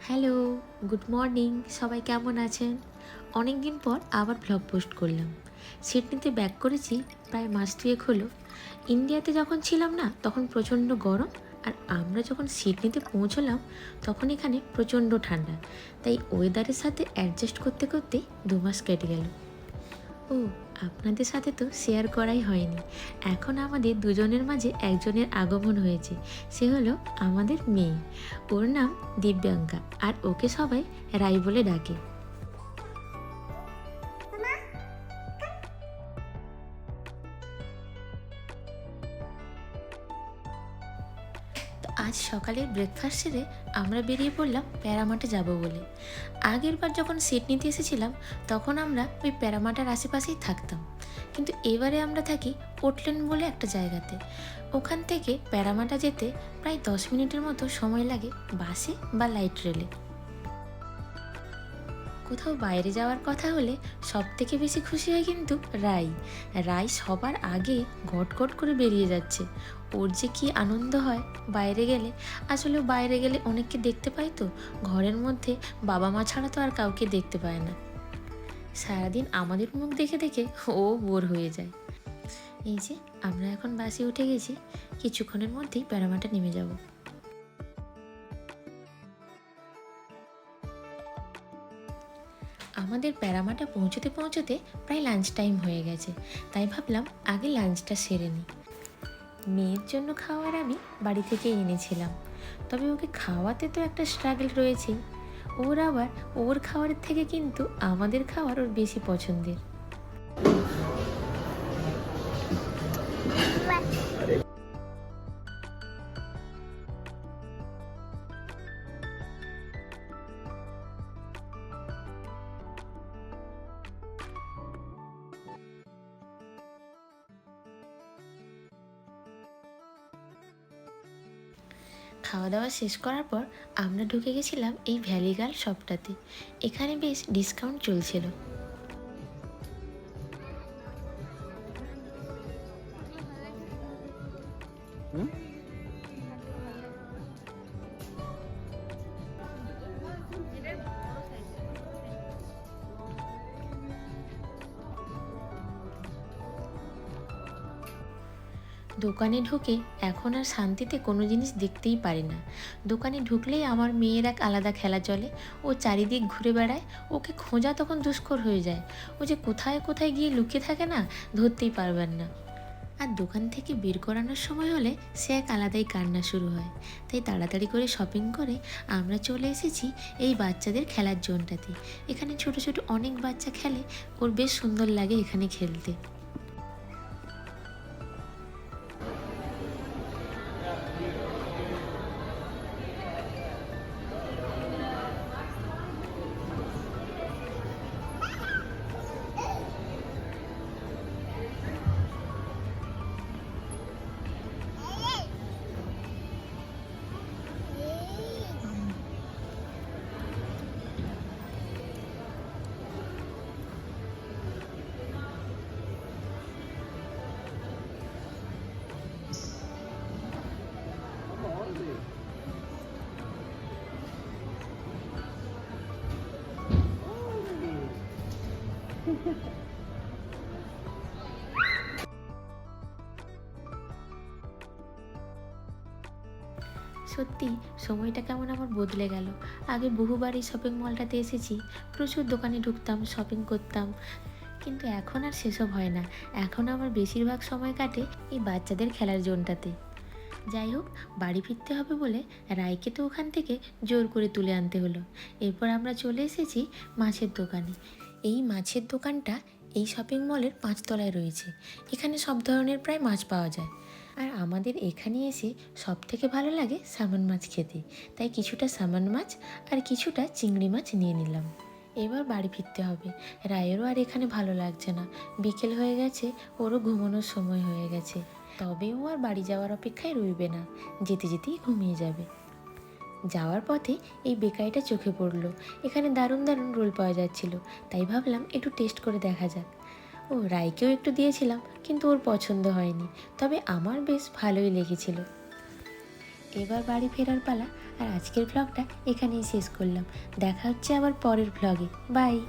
Hello, good morning. সবাই কেমন আছেন? অনেক দিন পর আবার ব্লগ পোস্ট করলাম। সিডনিতে ব্যাক করেছি, প্রায় মাস দুয়েক হলো। ইন্ডিয়াতে যখন ছিলাম না, তখন প্রচণ্ড গরম। আর আমরা যখন সিডনিতে পৌঁছলাম, তখন এখানে প্রচণ্ড ঠান্ডা। তাই ওয়েদারের সাথে অ্যাডজাস্ট করতে করতে দু মাস কেটে গেল। ও, আপনাদের সাথে তো শেয়ার করাই হয়নি। এখন আমাদের দুজনের মাঝে একজনের আগমন হয়েছে। সে হলো আমাদের মেয়ে। ওর নাম দিব্যাঙ্কা। আর ওকে সবাই রাই বলে ডাকে। আজ সকালে ব্রেকফাস্ট সেরে আমরা বেরিয়ে পড়লাম প্যারামাটে যাব বলে। আগের বার যখন সিট নিতে এসেছিলাম, তখন আমরা ওই প্যারামাটার আশেপাশেই থাকতাম। কিন্তু এবারে আমরা থাকি পোর্টল্যান্ড বলে একটা জায়গাতে। ওখান থেকে প্যারামাটা যেতে প্রায় দশ মিনিটের মতো সময় লাগে বাসে বা লাইট রেলে। কোথাও বাইরে যাওয়ার কথা হলে সব থেকে বেশি খুশি হয় কিন্তু রাই। রাই সবার আগে গট করে বেরিয়ে যাচ্ছে। ওর যে কি আনন্দ হয় বাইরে গেলে। আসলে বাইরে গেলে অনেককে দেখতে পাই তো। ঘরের মধ্যে বাবা মা ছাড়া তো আর কাউকে দেখতে পায় না। সারাদিন আমাদের মুখ দেখে দেখে ও বোর হয়ে যায়। এই যে, আমরা এখন বাসে উঠে গেছি। কিছুক্ষণের মধ্যেই প্যারামাটা নেমে যাব। আমাদের প্যারামাটা পৌঁছতে পৌঁছতে প্রায় লাঞ্চ টাইম হয়ে গেছে। তাই ভাবলাম আগে লাঞ্চটা সেরে নিই। মেয়ের জন্য খাওয়ার আমি বাড়ি থেকে এনেছিলাম। তবে ওকে খাওয়াতে তো একটা স্ট্রাগল রয়েছেই ওর আবার ওর খাওয়ারের থেকে কিন্তু আমাদের খাওয়ার ওর বেশি পছন্দের। খাওয়া দাওয়া শেষ করার পর আমরা ঢুকে গেছিলাম এই ভ্যালি গার্ল শপটাতে। এখানে বেশ ডিসকাউন্ট চলছিল। দোকানে ঢুকে এখন আর শান্তিতে কোনো জিনিস দেখতেই পারি না। দোকানে ঢুকলেই আমার মেয়ের এক আলাদা খেলা চলে। ও চারিদিক ঘুরে বেড়ায়। ওকে খোঁজা তখন দুষ্কর হয়ে যায়। ও যে কোথায় কোথায় গিয়ে লুকিয়ে থাকে না, ধরতেই পারবেন না। আর দোকান থেকে বের করানোর সময় হলে সে এক আলাদাই কান্না শুরু হয়। তাই তাড়াতাড়ি করে শপিং করে আমরা চলে এসেছি এই বাচ্চাদের খেলার জোনটাতে। এখানে ছোট ছোট অনেক বাচ্চা খেলে ওর বেশ সুন্দর লাগে এখানে খেলতে। সত্যি, সময়টা কেমন আমার বদলে গেল। আগে বহুবার এই শপিং মলটাতে এসেছি, প্রচুর দোকানে ঢুকতাম শপিং করতাম। কিন্তু এখন আর সেসব হয় না। এখন আমার বেশিরভাগ সময় কাটে এই বাচ্চাদের খেলার জোনটাতে। যাই হোক, বাড়ি ফিরতে হবে বলে রায়কে তো ওখান থেকে জোর করে তুলে আনতে হলো। এরপর আমরা চলে এসেছি মাছের দোকানে। এই মাছের দোকানটা এই শপিং মলের পাঁচতলায় রয়েছে। এখানে সব ধরনের প্রায় মাছ পাওয়া যায়। আর আমাদের এখানে এসে সব থেকে ভালো লাগে সামন মাছ খেতে। তাই কিছুটা সামন মাছ আর কিছুটা চিংড়ি মাছ নিয়ে নিলাম। এবার বাড়ি ফিরতে হবে। রায়েরও আর এখানে ভালো লাগছে না। বিকেল হয়ে গেছে, ওরও ঘুমানোর সময় হয়ে গেছে। তবে ও আর বাড়ি যাওয়ার অপেক্ষায় রইবে না। যেতে যেতেই ঘুমিয়ে যাবে। যাওয়ার পথে এই বেকারিটা চোখে পড়ল। এখানে দারুণ দারুণ রোল পাওয়া যাচ্ছিল। তাই ভাবলাম একটু টেস্ট করে দেখা যাক। ও রায়কেও একটু দিয়েছিলাম, কিন্তু ওর পছন্দ হয়নি। তবে আমার বেশ ভালোই লেগেছিল। এবার বাড়ি ফেরার পালা আর আজকের ব্লগটা এখানেই শেষ করলাম। দেখা হচ্ছে আবার পরের ব্লগে বাই